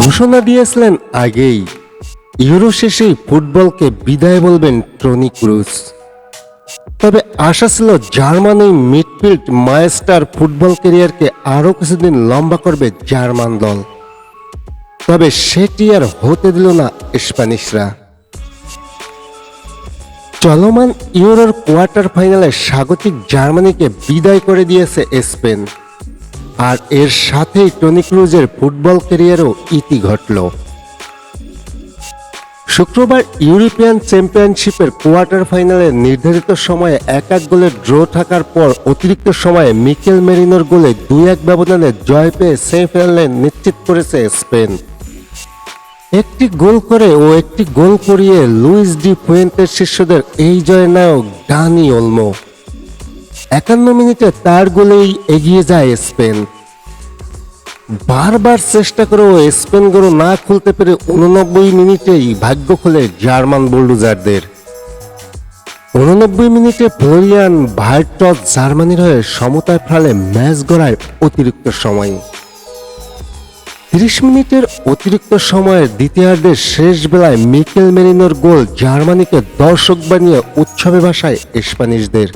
ঘোষণা দিয়েছিলেন আগেই। ইউরো শেষেই ফুটবলকে বিদায় বলবেন টনি ক্রুজ। তবে আশা ছিল জার্মানি মিডফিল্ড মায়েস্টার ফুটবল ক্যারিয়ারকে আরও কিছুদিন লম্বা করবে জার্মান দল। তবে সেটি আর হতে দিল না স্প্যানিশরা। চলমান ইউরোর কোয়ার্টার ফাইনালে স্বাগতিক জার্মানিকে বিদায় করে দিয়েছে স্পেন। আর এর সাথেই টনি ক্রুজের ফুটবল ক্যারিয়ারও ইতি ঘটল। শুক্রবার ইউরোপিয়ান চ্যাম্পিয়নশিপের কোয়ার্টার ফাইনালে নির্ধারিত সময়ে এক এক গোলে ড্র থাকার পর অতিরিক্ত সময়ে মিকেল মেরিনোর গোলে দুই এক ব্যবধানে জয় পেয়ে সেমিফাইনালে নিশ্চিত করেছে স্পেন। একটি গোল করে ও একটি গোল করিয়ে লুইস ডি ফুয়েন্টের শিষ্যদের এই জয়ের নায়ক ডানি ওলমো। একান্ন মিনিটে তার গোলেই এগিয়ে যায় স্পেন। বারবার চেষ্টা করেও স্পেন গোল না খুলতে পেরে উননব্বই মিনিটেই ভাগ্য খোলে জার্মান বুলডুজারদের। উননব্বই মিনিটে ফ্লোরিয়ান ভার্টস জার্মানির হয়ে সমতায় ফেলে ম্যাচ গড়ায় অতিরিক্ত সময়ে। তিরিশ মিনিটের অতিরিক্ত সময়ের দ্বিতীয়ার্ধের শেষ বেলায় মিকেল মেরিনোর গোল জার্মানিকে দর্শক বানিয়ে উৎসবে ভাসায় স্প্যানিশদের।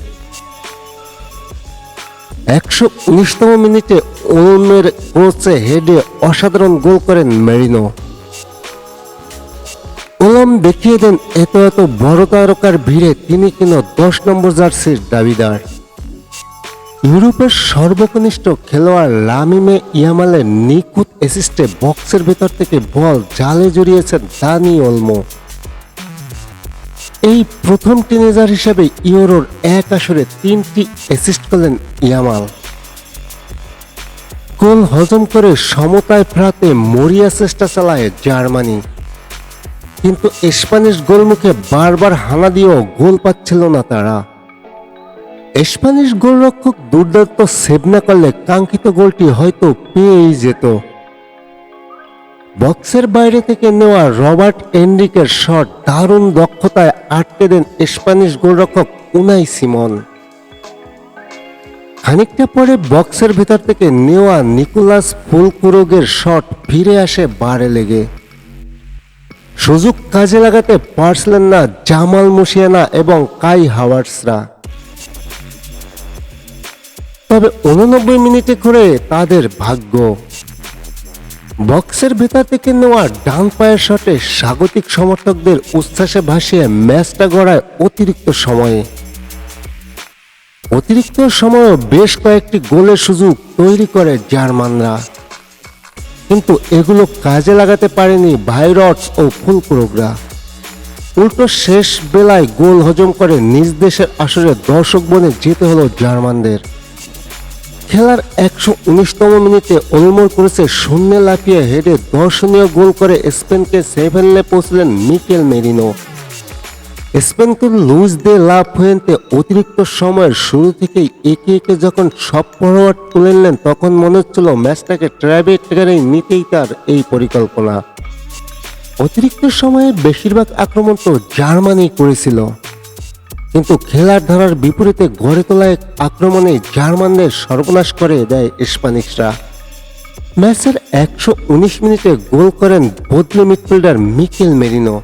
একশো উনিশতম মিনিটে ওলমের ক্রোচে হেডে অসাধারণ গোল করেন মেরিনো। ওলম দেখিয়ে দেন এত এত বড় তারকার ভিড়ে তিনি কিনা দশ নম্বর জার্সির দাবিদার। ইউরোপের সর্বকনিষ্ঠ খেলোয়াড় লামিমে ইয়ামালের নিখুঁত অ্যাসিস্টে বক্সের ভেতর থেকে বল জালে জড়িয়েছেন দানি ওলমো। এই প্রথম টিনেজার হিসেবে ইউরোর এক আসরে তিনটি অ্যাসিস্ট করলেন ইয়ামাল। গোল হজম করে সমতায় ফেরাতে মরিয়া চেষ্টা চালায় জার্মানি। কিন্তু স্প্যানিশ গোলমুখে বারবার হানা দিয়েও গোল পাচ্ছিল না তারা। স্প্যানিশ গোলরক্ষক দুর্দান্ত সেভ না করলে কাঙ্ক্ষিত গোলটি হয়তো পেয়েই যেত। বক্সের বাইরে থেকে নেওয়া রবার্ট এনরিকের শট দারুণ দক্ষতায় আটকে দেন স্প্যানিশ গোলরক্ষক উনাই সিমন। খানিকটা পরে বক্সের ভেতর থেকে নেওয়া নিকোলাস ফুলকুরোগের শট ফিরে আসে বারে লেগে। সুযোগ কাজে লাগাতে পারছিলেন না জামাল মুশিয়ানা এবং কাই হাওয়ার্সরা। তবে উননব্বই মিনিটে করে তাদের ভাগ্য। বক্সের ভেতর থেকে নেওয়া ডান পায়ের শটে স্বাগতিক সমর্থকদের উচ্ছ্বাসে ভাসিয়ে ম্যাচটা গড়ায় অতিরিক্ত সময়ে। অতিরিক্ত সময়েও বেশ কয়েকটি গোলের সুযোগ তৈরি করে জার্মানরা। কিন্তু এগুলো কাজে লাগাতে পারেনি ভাইরটস ও ফুলকুরোগরা। উল্টো শেষ বেলায় গোল হজম করে নিজ দেশের আসরে দর্শক বনে যেতে হলো জার্মানদের। খেলার একশো উনিশতম মিনিটে অলমোর করেছে শূন্যে লাফিয়ে হেডে দর্শনীয় গোল করে স্পেনকে সেভেনে পৌঁছলেন মিকেল মেরিনো। স্পেনকে লুজ দে লাভ হয়েতে অতিরিক্ত সময়ের শুরু থেকেই একে একে যখন সব ফরওয়ার্ড তুলে নিলেন, তখন মনে হচ্ছিল ম্যাচটাকে ট্রাইবেটারে নিতেই তার এই পরিকল্পনা। অতিরিক্ত সময়ে বেশিরভাগ আক্রমণ তো জার্মানি করেছিল। কিন্তু খেলার ধারার বিপরীতে গড়ে তোলা এক আক্রমণে জার্মানদের সর্বনাশ করে দেয় স্প্যানিশরা। ম্যাচের একশো উনিশ মিনিটে গোল করেন বদলি মিডফিল্ডার মিকেল মেরিনো।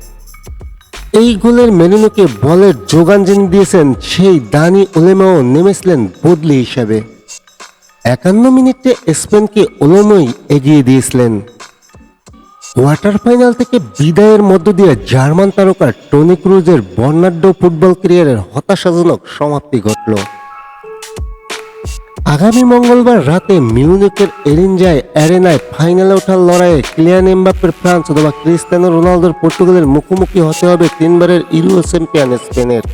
এই গোলের মেরিনোকে বলের যোগান যিনি দিয়েছেন, সেই দানি ওলেমাও নেমেছিলেন বদলি হিসাবে। একান্ন মিনিটে স্পেনকে ওলেমই এগিয়ে দিয়েছিলেন। কোয়ার্টার ফাইনাল থেকে বিদায়ের মধ্য দিয়ে জার্মান তারকা টনি ক্রুজের বর্ণাঢ্য ফুটবল ক্যারিয়ারের হতাশাজনক সমাপ্তি ঘটল। আগামী মঙ্গলবার রাতে মিউনিকের এরিনজায় অ্যারেনায় ফাইনালে ওঠার লড়াইয়ে ক্লিয়ান এমবাপ্পের ফ্রান্স অথবা ক্রিস্টিয়ানো রোনালদোর পর্তুগালের মুখোমুখি হতে হবে তিনবারের ইউরো চ্যাম্পিয়ন স্পেনের।